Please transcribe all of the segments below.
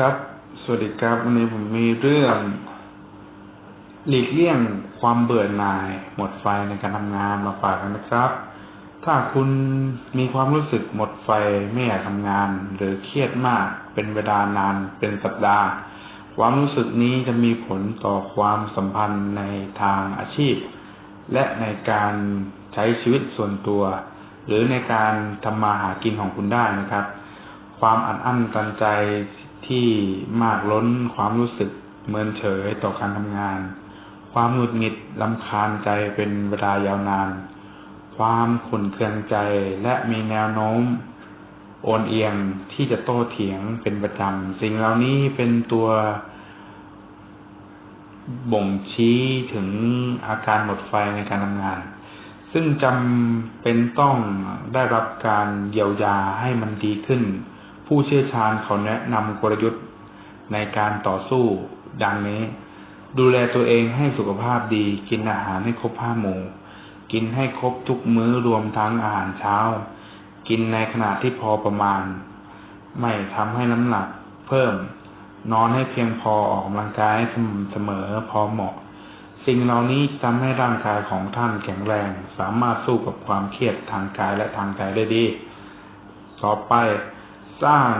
ครับ สวัสดีครับ วันนี้ผมมีเรื่อง หลีกเลี่ยงความเบื่อหน่าย หมดไฟในการทำงานมาฝากกันนะครับ ถ้าคุณมีความรู้สึกหมดไฟไม่อยากทำงาน หรือเครียดมากเป็นเวลานานเป็นสัปดาห์ ความรู้สึกนี้จะมีผลต่อความสัมพันธ์ในทางอาชีพ และในการใช้ชีวิตส่วนตัว หรือในการทำมาหากินของคุณได้นะครับ ความอัดอั้นตันใจ ที่มากล้นความรู้สึกเมินเฉยต่อการทำงาน ความหงุดหงิดลำคาญใจเป็นเวลายาวนาน ความขุ่นเคืองใจและมีแนวโน้ม โอนเอียงที่จะโต้เถียงเป็นประจำสิ่งเหล่านี้เป็นตัว บ่งชี้ถึงอาการหมดไฟในการทำงาน ซึ่งจำเป็นต้องได้รับการเยียวยาให้มันดีขึ้น ผู้เชี่ยวชาญเขาแนะนำกลยุทธ์ในการต่อสู้ ดังนี้ ดูแลตัวเองให้สุขภาพดี กินอาหารให้ครบห้าหมู่ กินให้ครบทุกมื้อรวมทั้งอาหารเช้า กินในขนาดที่พอประมาณ ไม่ทำให้น้ำหนักเพิ่ม นอนให้เพียงพอออกกำลังกายให้สม่ำเสมอพอเหมาะ สิ่งเหล่านี้ทำให้ร่างกายของท่านแข็งแรง สามารถสู้กับความเครียดทางกายและทางใจได้ดี ต่อไป สร้าง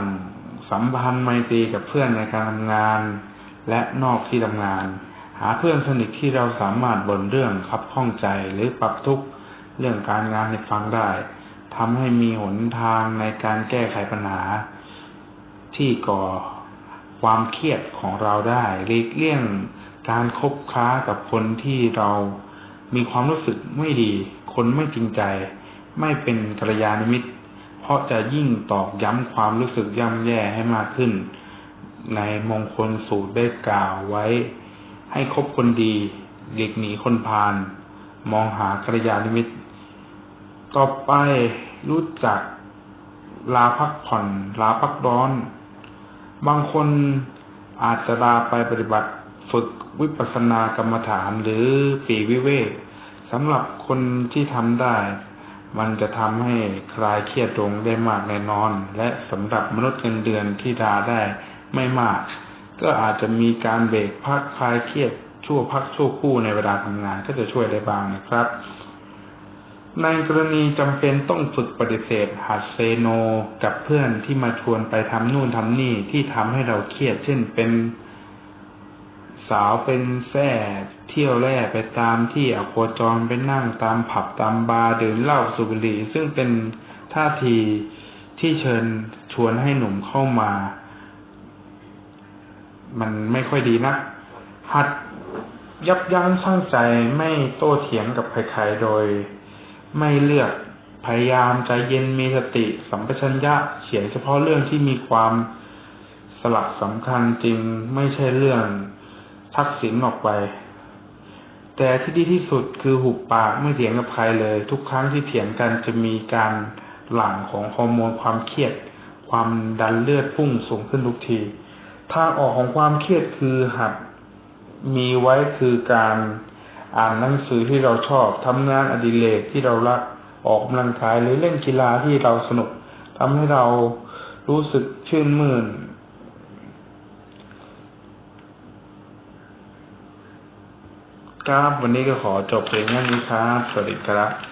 สัมพันธ์ไมตรีกับเพื่อนในการทำงาน และนอกที่ทำงาน หาเพื่อนสนิทที่เราสามารถบ่นเรื่องขับข้องใจหรือปรับทุกข์เรื่องการงานให้ฟังได้ทำให้มีหนทางในการแก้ไขปัญหา ที่ก่อความเครียดของเราได้หลีกเลี่ยงการคบค้ากับคนที่เรามีความรู้สึกไม่ดี คนไม่จริงใจ ไม่เป็นกัลยาณมิตร ราะจะยิ่งตอกย้ำความรู้สึกย่ำแย่ให้มากขึ้น ในมงคลสูตรได้กล่าวไว้ ให้คบคนดีหลีกหนีคนพาลมองหากัลยาณมิตรต่อไปรู้จักลาพักผ่อนลาพักร้อน บางคนอาจจะลาไปปฏิบัติฝึกวิปัสสนากรรมฐานหรือปีวิเวกสำหรับคนที่ทำได้ มันจะทำให้คลายเครียดลงได้มากแน่นอน และสำหรับมนุษย์เงินเดือนที่ลาได้ไม่มาก ก็อาจจะมีการเบรกพักคลายเครียดชั่วพักชั่วคู่ในเวลาทำงานก็จะช่วยได้บ้างนะครับ ในกรณีจำเป็นต้องฝึกปฏิเสธหัดเซโน กับเพื่อนที่มาชวนไปทำนู่นทำนี่ที่ทำให้เราเครียดเช่นเป็น สาวเป็นแท่เที่ยวแร่ไปตามที่อโคจรไปนั่งตามผับตามบาร์ดื่มเหล้าสูบบุหรี่ซึ่งเป็นท่าทีที่เชิญชวนให้หนุ่มเข้ามา มันไม่ค่อยดีนะหัดยับยั้งชั่งใจไม่โต้เถียงกับใครๆโดย ไม่เลือกพยายามใจเย็นมีสติสัมปชัญญะเขียนเฉพาะเรื่องที่มีความสลักสำคัญจริงไม่ใช่เรื่อง ทักษิณออกไป แต่ที่ดีที่สุดคือหุบปากไม่เถียงกับใครเลย ทุกครั้งที่เถียงกันจะมีการหลั่งของฮอร์โมนความเครียด ความดันเลือดพุ่งสูงขึ้นทุกที ทางออกของความเครียดคือหัดมีไว้คือการอ่านหนังสือที่เราชอบทำงานอดิเรกที่เรารักออกกำลังกายหรือเล่นกีฬาที่เราสนุกทำให้เรารู้สึกชื่นมื่น ครับ วันนี้ก็ขอจบเพลงแค่นี้ครับ สวัสดีครับ